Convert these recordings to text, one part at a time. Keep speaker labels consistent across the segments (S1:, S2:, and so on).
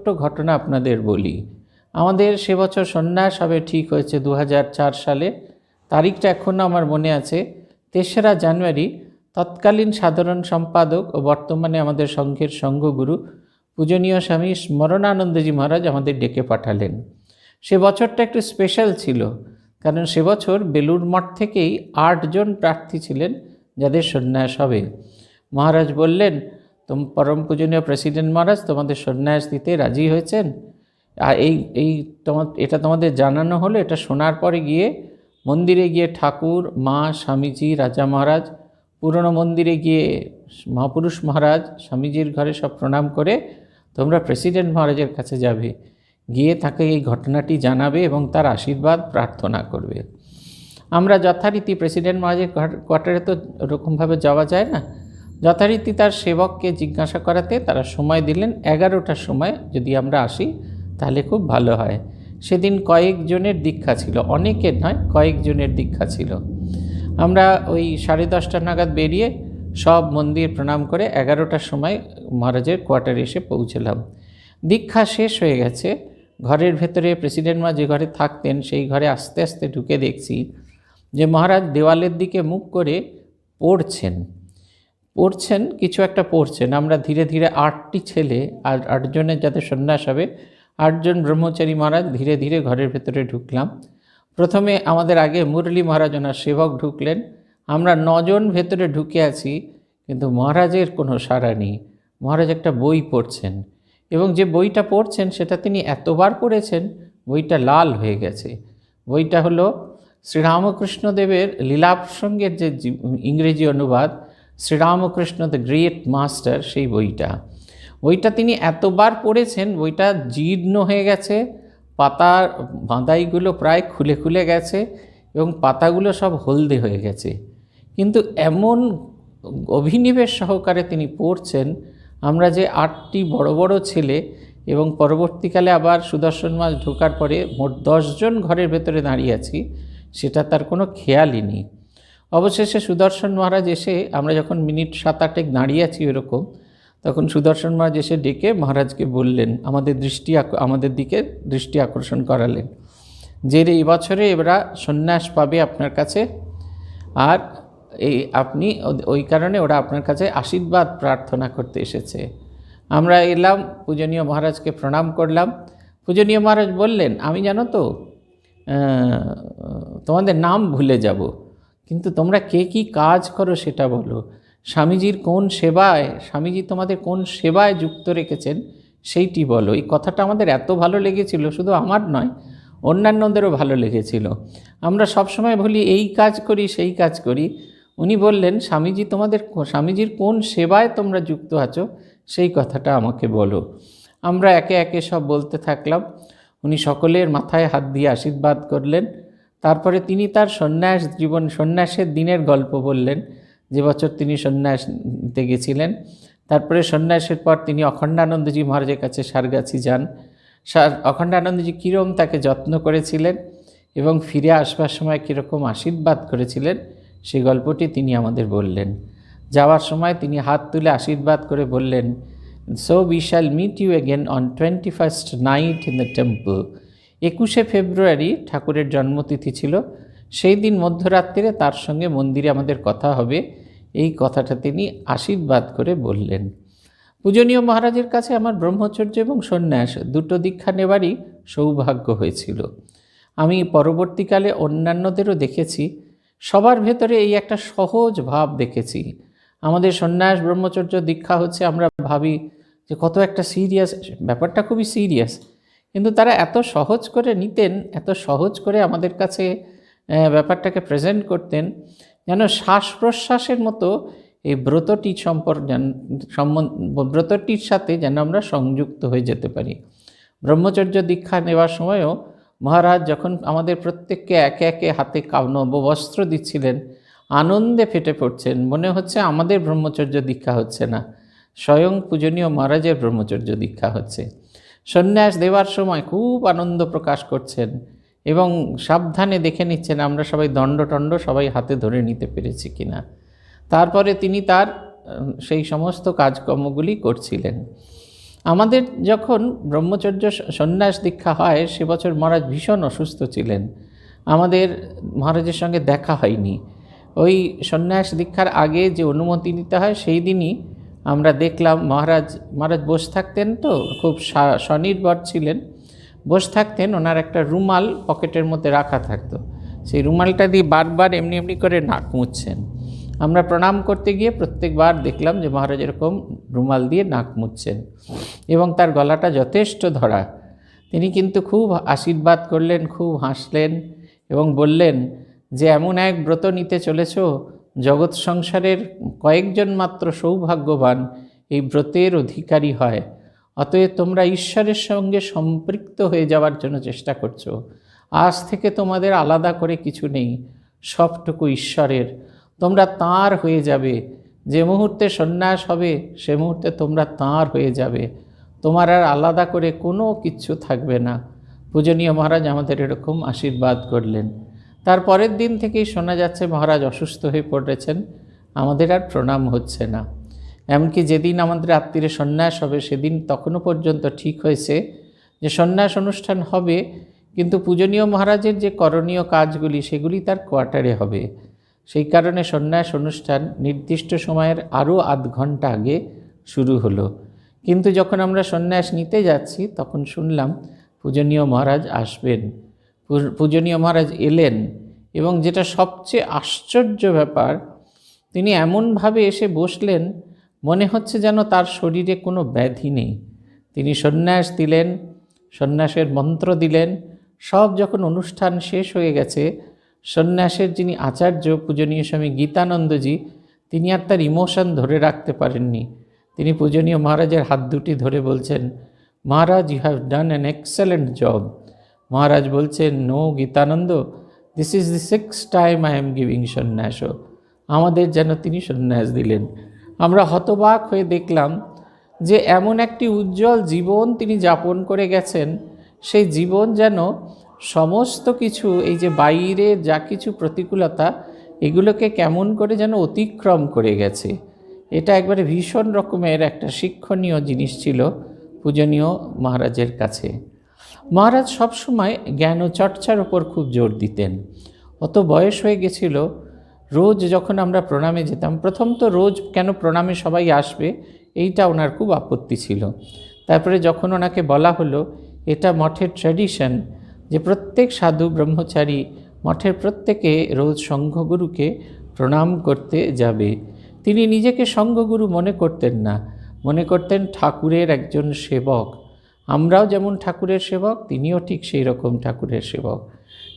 S1: ছোট্ট ঘটনা আপনাদের বলি। আমাদের সে বছর সন্ন্যাস হবে ঠিক হয়েছে দু হাজার চার সালে। তারিখটা এখনও আমার মনে আছে। তেসরা জানুয়ারি, তৎকালীন সাধারণ সম্পাদক ও বর্তমানে আমাদের সংঘের সংঘগুরু, পূজনীয় স্বামী স্মরণানন্দজি মহারাজ আমাদের ডেকে পাঠালেন। সে বছরটা একটু স্পেশাল ছিল, কারণ সে বছর বেলুর মঠ থেকেই আটজন প্রার্থী ছিলেন যাদের সন্ন্যাস হবে। মহারাজ বললেন তোম পরম পূজনীয় প্রেসিডেন্ট মহারাজ তোমাদের সন্ন্যাস দিতে রাজি হয়েছেন আর এই এই তোমার এটা তোমাদের জানানো হলো, এটা শোনার পরে গিয়ে মন্দিরে গিয়ে ঠাকুর, মা, স্বামীজি, রাজা মহারাজ, পুরনো মন্দিরে গিয়ে মহাপুরুষ মহারাজ, স্বামীজির ঘরে সব প্রণাম করে তোমরা প্রেসিডেন্ট মহারাজের কাছে যাবে। গিয়ে তাকে এই ঘটনাটি জানাবে এবং তার আশীর্বাদ প্রার্থনা করবে। আমরা যথারীতি প্রেসিডেন্ট মহারাজের কোয়ার্টারে তো ওরকমভাবে যাওয়া যায় না। যথারীতি তার সেবককে জিজ্ঞাসা করাতে তারা সময় দিলেন এগারোটার সময়। যদি আমরা আসি, তাহলে খুব ভালো হয়। সেদিন কয়েকজনের দীক্ষা ছিল, অনেকের নয় কয়েকজনের দীক্ষা ছিল। আমরা ওই সাড়ে দশটা নাগাদ বেরিয়ে সব মন্দির প্রণাম করে এগারোটার সময় মহারাজের কোয়ার্টারে এসে পৌঁছলাম। দীক্ষা শেষ হয়ে গেছে। ঘরের ভেতরে প্রেসিডেন্ট মা যে ঘরে থাকতেন, সেই ঘরে আস্তে আস্তে ঢুকে দেখছি যে মহারাজ দেওয়ালের দিকে মুখ করে পড়ছেন। পড়ছেন, কিছু একটা পড়ছেন। আমরা ধীরে ধীরে আটটি ছেলে আর আটজনের যাতে সন্ন্যাস হবে, আটজন ব্রহ্মচারী মহারাজ ধীরে ধীরে ঘরের ভেতরে ঢুকলাম। প্রথমে আমাদের আগে মুরলী মহারাজ ওনার সেবক ঢুকলেন। আমরা নজন ভেতরে ঢুকে আছি, কিন্তু মহারাজের কোনো সাড়া নেই। মহারাজ একটা বই পড়ছেন এবং যে বইটা পড়ছেন সেটা তিনি এতবার পড়েছেন, বইটা লাল হয়ে গেছে। বইটা হলো শ্রীরামকৃষ্ণদেবের লীলা প্রসঙ্গের যে ইংরেজি অনুবাদ শ্রীরামকৃষ্ণ দ্য গ্রেট মাস্টার সেই বইটা। বইটা তিনি এতবার পড়েছেন, বইটা জীর্ণ হয়ে গেছে, পাতার বাঁধাইগুলো প্রায় খুলে খুলে গেছে এবং পাতাগুলো সব হলদে হয়ে গেছে। কিন্তু এমন অভিনিবেশ সহকারে তিনি পড়ছেন, আমরা যে আটটি বড় বড় ছেলে এবং পরবর্তীকালে আবার সুদর্শন মাস ঢোকার পরে মোট দশজন ঘরের ভেতরে দাঁড়িয়ে আছি, সেটা তার কোনো খেয়ালই নেই। অবশেষে সুদর্শন মহারাজ এসে, আমরা যখন মিনিট সাত আটেক দাঁড়িয়ে আছি এরকম তখন সুদর্শন মহারাজ এসে ডেকে মহারাজকে বললেন, আমাদের দৃষ্টি আমাদের দিকে দৃষ্টি আকর্ষণ করালেন। যে এই বছরে এরা সন্ন্যাস পাবে আপনার কাছে, আর এই আপনি ওই কারণে ওরা আপনার কাছে আশীর্বাদ প্রার্থনা করতে এসেছে। আমরা এলাম, পূজনীয় মহারাজকে প্রণাম করলাম। পূজনীয় মহারাজ বললেন, আমি জানো তো তোমাদের নাম ভুলে যাব। কিন্তু তোমরা কে কি কাজ করো সেটা বলো। স্বামীজির কোন সেবায়, স্বামীজি তোমাদের কোন সেবায় যুক্ত রেখেছেন সেইটি বলো। এই কথাটা আমাদের এত ভালো লেগেছিল, শুধু আমার নয়, অন্যান্যদেরও ভালো লেগেছিল। আমরা সবসময় বলি, এই কাজ করি, সেই কাজ করি। উনি বললেন, স্বামীজি তোমাদের স্বামীজির কোন সেবায় তোমরা যুক্ত আছো, সেই কথাটা আমাকে বলো। আমরা একে একে সব বলতে থাকলাম। উনি সকলের মাথায় হাত দিয়ে আশীর্বাদ করলেন। তারপরে তিনি তার সন্ন্যাস জীবন, সন্ন্যাসের দিনের গল্প বললেন। যে বছর তিনি সন্ন্যাস নিতে গেছিলেন, তারপরে সন্ন্যাসের পর তিনি অখণ্ডানন্দজি মহারাজের কাছে সারগাছি যান। সার অখণ্ডানন্দজি কীরকম তাকে যত্ন করেছিলেন এবং ফিরে আসবার সময় কীরকম আশীর্বাদ করেছিলেন সেই গল্পটি তিনি আমাদের বললেন। যাওয়ার সময় তিনি হাত তুলে আশীর্বাদ করে বললেন so we shall meet you again on twenty first night in the temple একুশে ফেব্রুয়ারি ঠাকুরের জন্মতিথি ছিল। সেই দিন মধ্যরাত্রিরে তার সঙ্গে মন্দিরে আমাদের কথা হবে। এই কথাটা তিনি আশীর্বাদ করে বললেন। পূজনীয় মহারাজের কাছে আমার ব্রহ্মচর্য এবং সন্ন্যাস দুটো দীক্ষা নেবারই সৌভাগ্য হয়েছিল। আমি পরবর্তীকালে অন্যান্যদেরও দেখেছি। সবার ভেতরে এই একটা সহজ ভাব দেখেছি। আমাদের সন্ন্যাস ব্রহ্মচর্য দীক্ষা হচ্ছে আমরা ভাবি যে কত একটা সিরিয়াস ব্যাপারটা খুবই সিরিয়াস কিন্তু তারা এত সহজ করে নিতেন, এত সহজ করে আমাদের কাছে ব্যাপারটাকে প্রেজেন্ট করতেন, যেন শ্বাস প্রশ্বাসের মতো এই ব্রতটি সম্পর্ক ব্রতটির সাথে যেন আমরা সংযুক্ত হয়ে যেতে পারি। ব্রহ্মচর্য দীক্ষা নেওয়ার সময়ও মহারাজ যখন আমাদের প্রত্যেককে একে একে হাতে নববস্ত্র দিচ্ছিলেন, আনন্দে ফেটে পড়ছেন, মনে হচ্ছে আমাদের ব্রহ্মচর্য দীক্ষা হচ্ছে না। স্বয়ং পূজনীয় মহারাজের ব্রহ্মচর্য দীক্ষা হচ্ছে। সন্ন্যাস দেওয়ার সময় খুব আনন্দ প্রকাশ করছেন এবং সাবধানে দেখে নিচ্ছেন, আমরা সবাই দণ্ডটণ্ড সবাই হাতে ধরে নিতে পেরেছি কিনা। তারপরে তিনি তার সেই সমস্ত কাজকর্মগুলি করছিলেন। আমাদের যখন ব্রহ্মচর্য সন্ন্যাস দীক্ষা হয়, সে বছর মহারাজ ভীষণ অসুস্থ ছিলেন। আমাদের মহারাজের সঙ্গে দেখা হয়নি। ওই সন্ন্যাস দীক্ষার আগে যে অনুমতি নিতে হয়, সেই দিনই আমরা দেখলাম মহারাজ মহারাজ বসে থাকতেন তো, খুব স্বনির্ভর ছিলেন। বসে থাকতেন, ওনার একটা রুমাল পকেটের মধ্যে রাখা থাকতো। সেই রুমালটা দিয়ে বারবার এমনি এমনি করে নাক মুছছেন। আমরা প্রণাম করতে গিয়ে প্রত্যেকবার দেখলাম যে মহারাজ এরকম রুমাল দিয়ে নাক মুছছেন এবং তার গলাটা যথেষ্ট ধরা। তিনি কিন্তু খুব আশীর্বাদ করলেন, খুব হাসলেন এবং বললেন, যে এমন এক ব্রত নিতে চলেছ জগৎ সংসারের কয়েকজন মাত্র সৌভাগ্যবান, এই ব্রতের অধিকারী হয়। অতএব তোমরা ঈশ্বরের সঙ্গে সম্পৃক্ত হয়ে যাওয়ার জন্য চেষ্টা করছ। আজ থেকে তোমাদের আলাদা করে কিছু নেই, সবটুকু ঈশ্বরের। তোমরা তাঁর হয়ে যাবে। যে মুহূর্তে সন্ন্যাস হবে, সে মুহূর্তে তোমরা তাঁর হয়ে যাবে। তোমার আর আলাদা করে কোনো কিচ্ছু থাকবে না। পূজনীয় মহারাজ আমাদের এরকম আশীর্বাদ করলেন। তার পরের দিন থেকেই শোনা যাচ্ছে, মহারাজ অসুস্থ হয়ে পড়েছেন, আমাদের আর প্রণাম হচ্ছে না। এমনকি যেদিন আমাদের আত্মীয় সন্ন্যাস হবে, সেদিন তখনও পর্যন্ত ঠিক হয়েছে যে সন্ন্যাস অনুষ্ঠান হবে, কিন্তু পূজনীয় মহারাজের যে করণীয় কাজগুলি, সেগুলি তার কোয়ার্টারে হবে। সেই কারণে সন্ন্যাস অনুষ্ঠান নির্দিষ্ট সময়ের আরও আধ ঘণ্টা আগে শুরু হলো। কিন্তু যখন আমরা সন্ন্যাস নিতে যাচ্ছি, তখন শুনলাম পূজনীয় মহারাজ আসবেন। পূজনীয় মহারাজ এলেন এবং যেটা সবচেয়ে আশ্চর্য ব্যাপার, তিনি এমনভাবে এসে বসলেন, মনে হচ্ছে যেন তার শরীরে কোনো ব্যাধি নেই। তিনি সন্ন্যাস দিলেন, সন্ন্যাসের মন্ত্র দিলেন, সব যখন অনুষ্ঠান শেষ হয়ে গেছে, সন্ন্যাসের যিনি আচার্য পূজনীয় স্বামী গীতানন্দজি, তিনি আর তার ইমোশন ধরে রাখতে পারেননি। তিনি পূজনীয় মহারাজের হাত দুটি ধরে বলছেন, Maharaj you have done an excellent job Maharaj বলছেন no Gitananda this is the six time I am giving sannyas আমাদের যেন তিনি সন্ন্যাস দিলেন। আমরা হতবাক হয়ে দেখলাম যে এমন একটি উজ্জ্বল জীবন তিনি যাপন করে গেছেন। সেই জীবন যেন সমস্ত কিছু, এই যে বাইরে যা কিছু প্রতিকূলতা, এগুলোকে কেমন করে যেন অতিক্রম করে গেছে। এটা একবারে ভীষণ রকমের একটা শিক্ষণীয় জিনিস ছিল, পূজনীয় মহারাজের কাছে। মহারাজ সবসময় জ্ঞান ও চর্চার ওপর খুব জোর দিতেন। অত বয়স হয়ে গেছিল, রোজ যখন আমরা প্রণামে যেতাম, প্রথম তো রোজ কেন প্রণামে সবাই আসবে, এইটা ওনার খুব আপত্তি ছিল। তারপরে যখন ওনাকে বলা হলো, এটা মঠের ট্র্যাডিশন যে প্রত্যেক সাধু ব্রহ্মচারী মঠের প্রত্যেকে রোজ সংঘগুরুকে প্রণাম করতে যাবে। তিনি নিজেকে সংঘগুরু মনে করতেন না। মনে করতেন ঠাকুরের একজন সেবক। আমরাও যেমন ঠাকুরের সেবক, তিনিও ঠিক সেই রকম ঠাকুরের সেবক।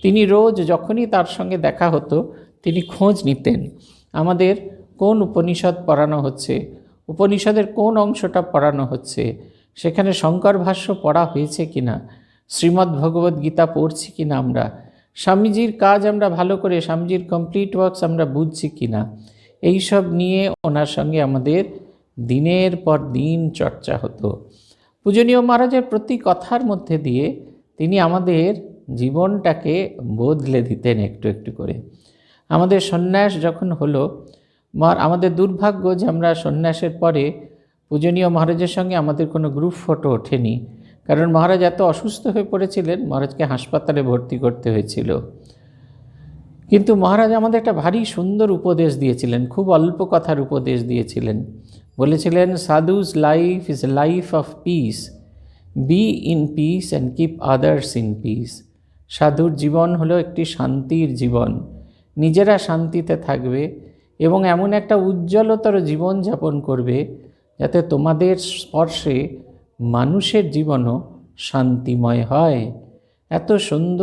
S1: তিনি রোজ যখনই তার সঙ্গে দেখা হতো, তিনি খোঁজ নিতেন। আমাদের কোন উপনিষদ পড়ানো হচ্ছে? উপনিষদের কোন অংশটা পড়ানো হচ্ছে? সেখানে শঙ্কর ভাষ্য পড়া হয়েছে কিনা? শ্রীমদ্ ভগবদ্ গীতা পড়ছি কিনা আমরা? স্বামীজির কাজ আমরা ভালো করে, স্বামীজির কমপ্লিট ওয়ার্কস আমরা বুঝছি কিনা? এইসব নিয়ে ওনার সঙ্গে আমাদের দিনের পর দিন চর্চা হতো। পূজনীয় মহারাজের প্রতি কথার মধ্যে দিয়ে তিনি আমাদের জীবনটাকে বদলে দিতেন একটু একটু করে। আমাদের সন্ন্যাস যখন হলো আমাদের দুর্ভাগ্য যে আমরা সন্ন্যাসের পরে পূজনীয় মহারাজের সঙ্গে আমাদের কোনো গ্রুপ ফটো ওঠেনি। কারণ মহারাজ এত অসুস্থ হয়ে পড়েছিলেন, মহারাজকে হাসপাতালে ভর্তি করতে হয়েছিল। কিন্তু মহারাজ আমাদের একটা ভারী সুন্দর উপদেশ দিয়েছিলেন, খুব অল্প কথার উপদেশ দিয়েছিলেন। বলেছিলেন, sadhu's life is life of peace. Be in peace and keep others in peace. সাধুর জীবন হলো একটি শান্তির জীবন। নিজেরা শান্তিতে থাকবে এবং এমন একটা উজ্জ্বলতর জীবন যাপন করবে যাতে তোমাদের স্পর্শে মানুষের জীবনও শান্তিময় হয়। এত সুন্দর